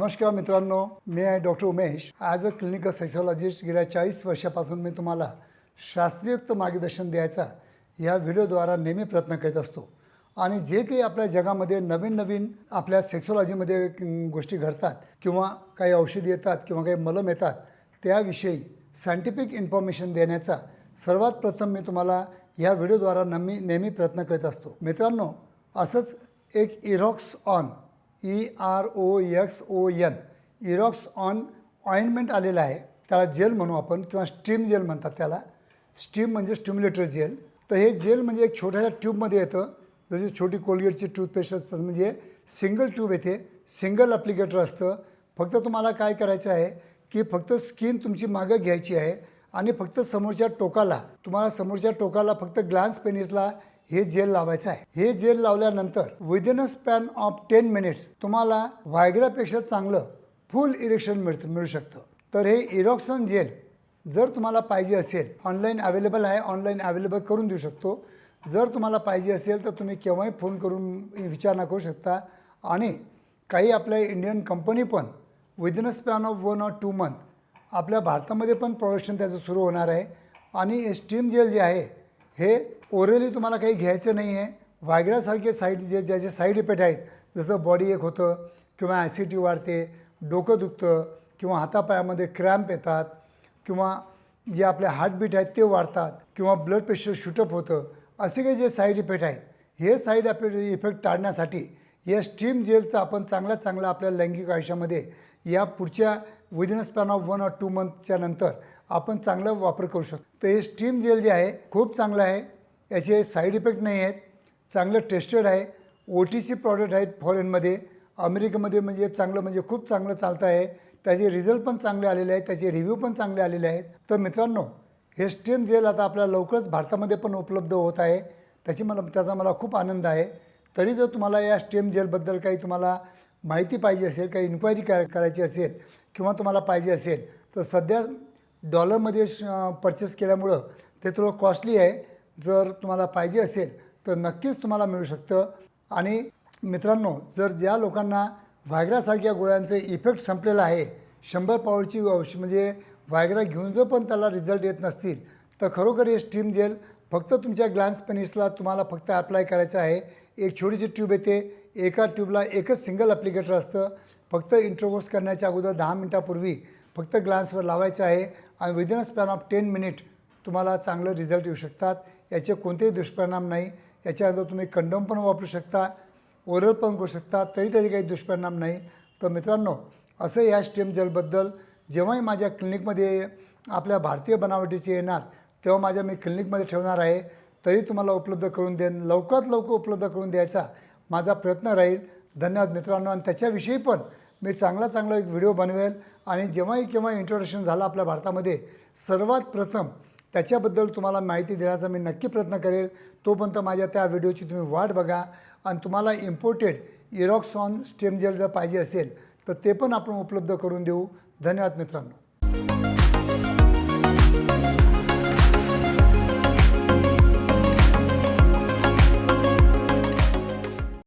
नमस्कार मित्रांनो मी आहे doctor Umesh. As a clinical psychologist गेल्या चाळीस वर्षापासून मी तुम्हाला शास्त्रीयुक्त मार्गदर्शन द्यायचा या व्हिडिओद्वारा नेहमी प्रयत्न करीत असतो. आणि जे काही आपल्या जगामध्ये नवीन नवीन आपल्या सेक्सॉलॉजीमध्ये गोष्टी घडतात किंवा काही औषधी येतात किंवा काही मलम येतात त्याविषयी सायंटिफिक इन्फॉर्मेशन देण्याचा सर्वात प्रथम मी तुम्हाला या व्हिडिओद्वारा नेहमी नेहमी प्रयत्न करीत असतो. मित्रांनो असंच एक Eroxon E R O X O N Eroxon ointment आलेलं आहे. त्याला जेल म्हणू आपण किंवा स्टीम जेल म्हणतात त्याला. स्टीम म्हणजे स्टिम्युलेटर जेल तर हे जेल म्हणजे एक छोट्याशा ट्यूबमध्ये येतं. जशी छोटी कोलगेटची टूथपेस्ट असतात म्हणजे सिंगल ट्यूब येते. सिंगल ॲप्लिकेटर असतं. फक्त तुम्हाला काय करायचं आहे की फक्त स्किन तुमची मागं घ्यायची आहे. आणि फक्त समोरच्या टोकाला तुम्हाला समोरच्या टोकाला फक्त ग्लान्स पेनिसला हे जेल लावायचं आहे. हे जेल लावल्यानंतर within a span of ten minutes तुम्हाला व्हायग्रापेक्षा चांगलं फुल इरेक्शन मिळत मिळू शकतं. तर हे इरोक्सन जेल जर तुम्हाला पाहिजे असेल ऑनलाईन अवेलेबल आहे ऑनलाईन अवेलेबल करून देऊ शकतो. जर तुम्हाला पाहिजे असेल तर तुम्ही केव्हाही फोन करून विचारणा करू शकता. आणि काही आपल्या इंडियन कंपनी पण within a span of one or two month आपल्या भारतामध्ये पण प्रोडक्शन त्याचं सुरू होणार आहे. आणि स्टीम जेल जे आहे हे ओरली तुम्हाला काही घ्यायचं नाही आहे व्हायग्रासारखे साईड जे ज्याचे साईड इफेक्ट आहेत जसं बॉडी एक होतं किंवा ॲसिडिटी वाढते डोकं दुखतं किंवा हातापायामध्ये क्रॅम्प येतात किंवा जे आपले हार्टबीट आहेत ते वाढतात किंवा ब्लड प्रेशर शूटअप होतं असे काही जे साईड इफेक्ट आहेत हे साईड इफेक्ट इफेक्ट टाळण्यासाठी या स्टीम जेलचा आपण चांगल्यात चांगला आपल्या लैंगिक आयुष्यामध्ये या पुढच्या within span of one or two मंथच्या नंतर आपण चांगला वापर करू शकतो. तर हे स्टीम जेल जे आहे खूप चांगलं आहे. याचे साईड इफेक्ट नाही आहेत. चांगलं टेस्टेड आहे. ओ टी सी प्रॉडक्ट आहेत फॉरेनमध्ये अमेरिकेमध्ये म्हणजे चांगलं म्हणजे खूप चांगलं चालतं आहे. त्याचे रिझल्ट पण चांगले आलेले आहेत. त्याचे रिव्ह्यू पण चांगले आलेले आहेत. तर मित्रांनो हे स्टीम जेल आता आपल्याला लवकरच भारतामध्ये पण उपलब्ध होत आहे. त्याची मला त्याचा मला खूप आनंद आहे. तरी जर तुम्हाला या स्टेम जेलबद्दल काही तुम्हाला माहिती पाहिजे असेल काही इन्क्वायरी कर करायची असेल किंवा तुम्हाला पाहिजे असेल तर सध्या डॉलरमध्ये पर्चेस केल्यामुळं ते थोडं कॉस्टली आहे. जर तुम्हाला पाहिजे असेल तर नक्कीच तुम्हाला मिळू शकतं. आणि मित्रांनो जर ज्या लोकांना व्हायग्रासारख्या गोळ्यांचे इफेक्ट संपलेला आहे शंभर पावरची औष म्हणजे व्हायग्रा घेऊन जर पण त्याला रिझल्ट येत नसतील तर खरोखर हे स्टीम जेल फक्त तुमच्या ग्लान्स पेनिसला तुम्हाला फक्त अप्लाय करायचं आहे. एक छोटीशी ट्यूब येते एका ट्यूबला एकच सिंगल अप्लिकेटर असतं. फक्त इंट्रोकोर्स करण्याच्या अगोदर दहा मिनटापूर्वी फक्त ग्लान्सवर लावायचं आहे. आणि within a span of ten minute तुम्हाला चांगलं रिझल्ट येऊ शकतात. याचे कोणतेही दुष्परिणाम नाही. याच्यानंतर तुम्ही कंडम पण वापरू शकता. ओरल पण करू शकता. तरी त्याचे काही दुष्परिणाम नाही. तर मित्रांनो असं या स्टेम जेलबद्दल जेव्हाही माझ्या क्लिनिकमध्ये आपल्या भारतीय बनावटीचे येणार तेव्हा माझ्या मी क्लिनिकमध्ये ठेवणार आहे. तरी तुम्हाला उपलब्ध करून देईन. लवकरात लवकर उपलब्ध करून द्यायचा माझा प्रयत्न राहील. धन्यवाद मित्रांनो. आणि त्याच्याविषयी पण मी चांगला चांगला एक व्हिडिओ बनवेल. आणि जेव्हाही केव्हा इंट्रोडक्शन झालं आपल्या भारतामध्ये सर्वात प्रथम त्याच्याबद्दल तुम्हाला माहिती देण्याचा मी नक्की प्रयत्न करेल. तोपर्यंत माझ्या त्या व्हिडिओची तुम्ही वाट बघा. आणि तुम्हाला इम्पोर्टेड इरॉक्सॉन स्टेम जेल जर पाहिजे असेल तर ते पण आपण उपलब्ध करून देऊ. धन्यवाद मित्रांनो.